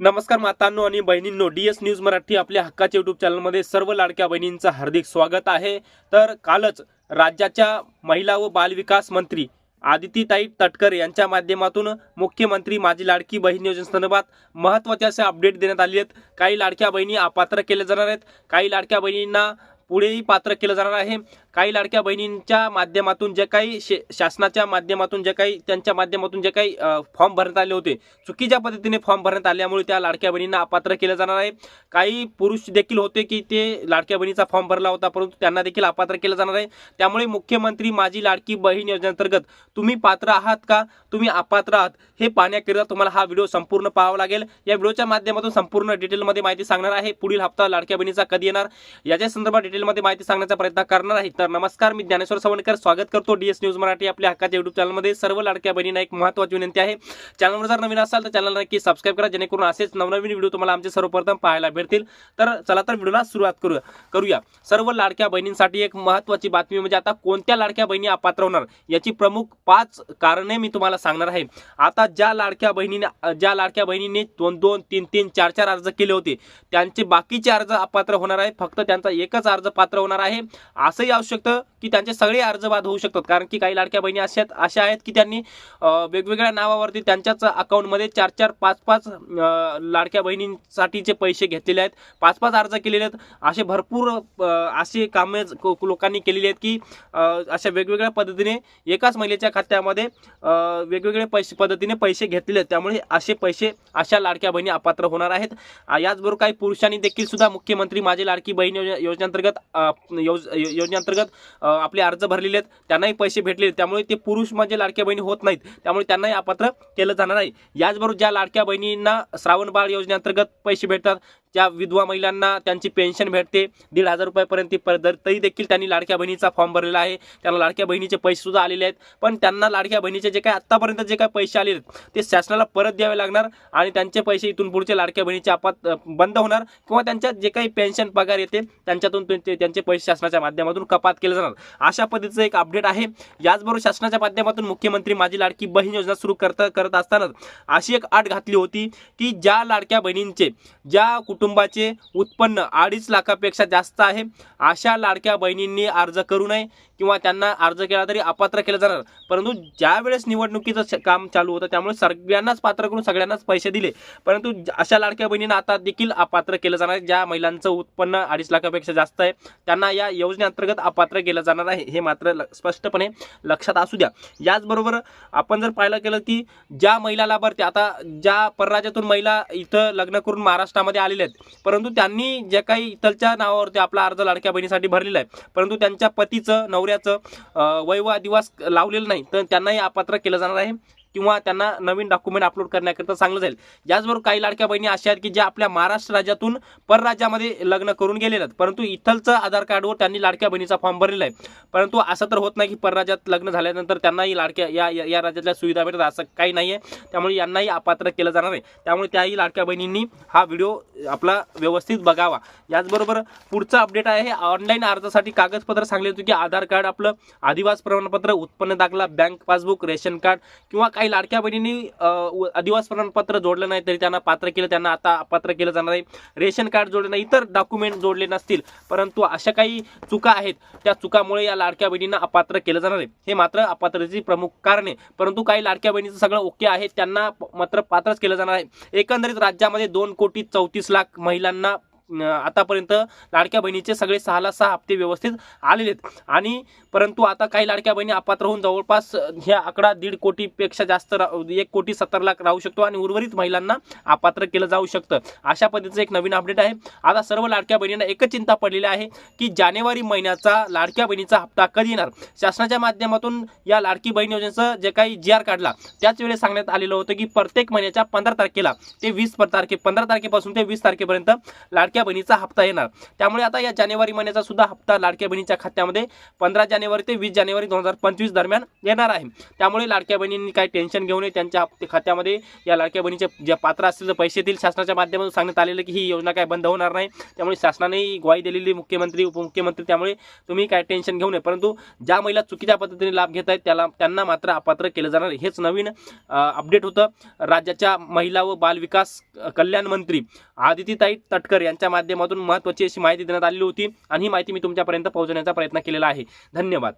नमस्कार मातांनो आणि बहिणींनो डी एस न्यूज मराठी आपल्या हक्काच्या युट्यूब चॅनलमध्ये सर्व लाडक्या बहिणींचं हार्दिक स्वागत आहे. तर कालच राज्याच्या महिला व बालविकास मंत्री आदितीताई तटकर यांच्या माध्यमातून मुख्यमंत्री माझी लाडकी बहीण योजनेसंदर्भात महत्त्वाचे असे अपडेट देण्यात आले आहेत. काही लाडक्या बहिणी अपात्र केल्या जाणार आहेत. काही लाडक्या बहिणींना पुढेही पात्र केलं जाणार आहे. काही लाडक्या बहिणींच्या माध्यमातून जे काही शे शासनाच्या माध्यमातून जे काही त्यांच्या माध्यमातून जे काही फॉर्म भरण्यात आले होते चुकीच्या पद्धतीने फॉर्म भरण्यात आल्यामुळे त्या लाडक्या बहिणींना अपात्र केलं जाणार आहे. काही पुरुष देखील होते की ते लाडक्या बहिणीचा फॉर्म भरला होता परंतु त्यांना देखील अपात्र केलं जाणार आहे. त्यामुळे मुख्यमंत्री माझी लाडकी बहीण योजनेअंतर्गत तुम्ही पात्र आहात का? तुम्ही अपात्र आहात हे पाहण्याकरिता तुम्हाला हा व्हिडिओ संपूर्ण पाहावा लागेल. या व्हिडिओच्या माध्यमातून संपूर्ण डिटेलमध्ये माहिती सांगणार आहे. पुढील हप्ता लाडक्या बहिणीचा कधी येणार? याच्या संदर्भात डिटेल डिटेलमध्ये माहिती सांगण्याचा प्रयत्न करणार आहे. तर नमस्कार मी ज्ञानेश्वर सवणकर. स्वागत करतो डीएस न्यूज मराठी आपल्या हक्काच्या युट्यूब चॅनलमध्ये सर्व लाडक्या बहिणींना एक महत्त्वाची विनंती आहे. चॅनलवर जर नवीन असाल तर चॅनलला नक्की सबस्क्राईब करा जेणेकरून असेच नवनवीन व्हिडिओ तुम्हाला आमचे सर्वप्रथम पाहायला भेटतील. तर चला तर व्हिडिओला सुरुवात करूया. करूया. सर्व लाडक्या बहिणींसाठी एक महत्त्वाची बातमी म्हणजे आता कोणत्या लाडक्या बहिणी अपात्र होणार? याची प्रमुख पाच कारणे मी तुम्हाला सांगणार आहे. आता ज्या लाडक्या बहिणीने ज्या लाडक्या बहिणीने दोन दोन तीन तीन चार चार अर्ज केले होते त्यांचे बाकीचे अर्ज अपात्र होणार आहे फक्त त्यांचा एकच अर्ज पात्र होणार आहे. असंही असू शकतं की त्यांचे सगळे अर्ज बाद होऊ शकतात. कारण की काही लाडक्या बहिणी अशा आहेत- अशा आहेत की त्यांनी वेगवेगळ्या नावावरती त्यांच्याच अकाउंटमध्ये चार चार पाच पाच लाडक्या बहिणींसाठीचे पैसे घेतलेले आहेत पाच पाच अर्ज केलेले आहेत. असे भरपूर असे कामे लोकांनी केलेली आहेत की अशा वेगवेगळ्या पद्धतीने एकाच महिलेच्या खात्यामध्ये वेगवेगळे पैसे पद्धतीने पैसे घेतलेले आहेत. त्यामुळे असे पैसे अशा लाडक्या बहिणी अपात्र होणार आहेत. याचबरोबर काही पुरुषांनी देखील सुद्धा मुख्यमंत्री माझी लाडकी बहीण योजनेअंतर्गत योज योजनेअंतर्गत आपले अर्ज भरलेले आहेत त्यांनाही पैसे भेटलेले त्यामुळे ते पुरुष म्हणजे लाडक्या बहिणी होत नाहीत. त्यामुळे त्यांनाही अपात्र केलं जाणार आहे याचबरोबर ज्या लाडक्या बहिणींना श्रावण बाळ योजनेअंतर्गत पैसे भेटतात ज्या विधवा महिलांना त्यांची पेन्शन भेटते दीड हजार रुपयापर्यंत ती दर तरी देखील त्यांनी लाडक्या बहिणीचा फॉर्म भरलेला आहे. त्यांना लाडक्या बहिणीचे पैसे सुद्धा आलेले आहेत. पण त्यांना लाडक्या बहिणीचे जे काय आत्तापर्यंत जे काही पैसे आलेले आहेत ते शासनाला परत द्यावे लागणार आणि त्यांचे पैसे इथून पुढचे लाडक्या बहिणीचे आपात बंद होणार किंवा त्यांच्या जे काही पेन्शन पगार येते त्यांच्यातून त्यांचे पैसे शासनाच्या माध्यमातून कपात केले जाणार. अशा पद्धतीचं एक अपडेट आहे. याचबरोबर शासनाच्या माध्यमातून मुख्यमंत्री माझी लाडकी बहीण योजना सुरू करत करत असतानाच अशी एक अट घातली होती की ज्या लाडक्या बहिणींचे ज्या कुटुंबाचे उत्पन्न अडीच लाखापेक्षा जास्त आहे. अशा लाडक्या बहिणींनी अर्ज करू नये किंवा त्यांना अर्ज केला तरी अपात्र केलं जाणार. परंतु ज्या वेळेस निवडणुकीचं काम चालू होतं त्यामुळे सगळ्यांनाच पात्र करून सगळ्यांनाच पैसे दिले. परंतु ज- अशा लाडक्या बहिणींना आता देखील अपात्र केलं जाणार आहे. ज्या महिलांचं उत्पन्न अडीच लाखापेक्षा जास्त आहे त्यांना या योजनेअंतर्गत अपात्र केलं जाणार आहे. हे मात्र ल- स्पष्टपणे लक्षात असू द्या. याचबरोबर आपण जर पाहिलं केलं की ज्या महिला लाभार्थी आता ज्या परराज्यातून महिला इथं लग्न करून महाराष्ट्रामध्ये आलेल्या आहेत. परंतु त्यांनी जे काही इथलच्या नावावरती आपला अर्ज लाडक्या बहिणीसाठी भरलेला आहे. परंतु त्यांच्या पतीचं नवऱ्याचं वैवादिवास लावलेलं नाही. तर त्यांनाही अपात्र केलं जाणार आहे. किंवा त्यांना नवीन डॉक्युमेंट अपलोड करण्याकरिता चांगलं जाईल. याचबरोबर काही लाडक्या बहिणी अशा आहेत की ज्या आपल्या महाराष्ट्र राज्यातून परराज्यामध्ये लग्न करून गेलेल्या आहेत. परंतु इथलचं आधार कार्डवर त्यांनी लाडक्या बहिणीचा फॉर्म भरलेला आहे. परंतु असं तर होत नाही की परराज्यात लग्न झाल्यानंतर त्यांनाही लाडक्या या या राज्यातल्या सुविधा भेटतात असं काही नाही आहे त्यामुळे यांनाही अपात्र केलं जाणार आहे. त्यामुळे त्याही लाडक्या बहिणींनी हा व्हिडिओ आपला व्यवस्थित बघावा. याचबरोबर पुढचं अपडेट आहे ऑनलाईन अर्जासाठी कागदपत्र सांगले होते की आधार कार्ड आपलं आदिवास प्रमाणपत्र उत्पन्न दाखला बँक पासबुक रेशन कार्ड किंवा काही लाडक्या बहिणींनी अधिवास प्रमाणपत्र जोडलं नाही तरी त्यांना पात्र केलं त्यांना आता अपात्र केलं जाणार आहे. रेशन कार्ड जोडलं नाही इतर डॉक्युमेंट जोडले नसतील. परंतु अशा काही चुका आहेत त्या चुकामुळे या लाडक्या बहिणींना अपात्र केलं जाणार आहे. हे मात्र अपात्रतेची प्रमुख कारण आहे. परंतु काही लाडक्या बहिणीचं सगळं ओके आहे त्यांना मात्र पात्रच केलं जाणार आहे. एकंदरीत राज्यामध्ये दोन कोटी चौतीस लाख महिलांना आतापर्यंत लाडक्या बहिणीचे सगळे सहाला सहा हप्ते व्यवस्थित आलेले आहेत आणि परंतु आता काही लाडक्या बहिणी अपात्र होऊन जवळपास ह्या हे आकडा दीड कोटीपेक्षा जास्त एक कोटी सत्तर लाख राहू शकतो आणि उर्वरित महिलांना अपात्र केलं जाऊ शकतं. अशा पद्धतीचं एक नवीन अपडेट आहे. आता सर्व लाडक्या बहिणींना एकच चिंता पडलेली आहे की जानेवारी महिन्याचा लाडक्या बहिणीचा हप्ता कधी येणार? शासनाच्या माध्यमातून या लाडकी बहीण योजनेचं जे काही जी आर काढला त्याच वेळेस सांगण्यात आलेलं होतं की प्रत्येक महिन्याच्या पंधरा तारखेला ते वीस तारखे पंधरा तारखेपासून ते वीस तारखेपर्यंत लाडक्या लाडक्या बहिणीचा हप्ता येणार. त्यामुळे आता या जानेवारी महिन्याचा सुद्धा हप्ता लाडक्या बहिणीच्या खात्यामध्ये पंधरा जानेवारी ते वीस जानेवारी दोन हजार पंचवीस दरम्यान येणार आहे. त्यामुळे लाडक्या बहिणींनी काही टेन्शन घेऊ नये. त्यांच्या खात्यामध्ये या लाडक्या बहिणीचे ज्या पात्र असतील पैसे येतील शासनाच्या माध्यमातून सांगण्यात आलेलं की ही योजना काय बंद होणार नाही. त्यामुळे शासनाने ग्वाही दिलेली मुख्यमंत्री उपमुख्यमंत्री त्यामुळे तुम्ही काय टेन्शन घेऊ नये. परंतु ज्या महिला चुकीच्या पद्धतीने लाभ घेत आहेत त्याला त्यांना मात्र अपात्र केलं जाणार हेच नवीन अपडेट होतं. राज्याच्या महिला व बालविकास कल्याण मंत्री आदितीताई तटकर यांच्या माध्यमातून महत्त्वाची अशी माहिती देण्यात आलेली होती आणि ही माहिती मी तुमच्यापर्यंत पोहोचवण्याचा प्रयत्न केलेला आहे. धन्यवाद.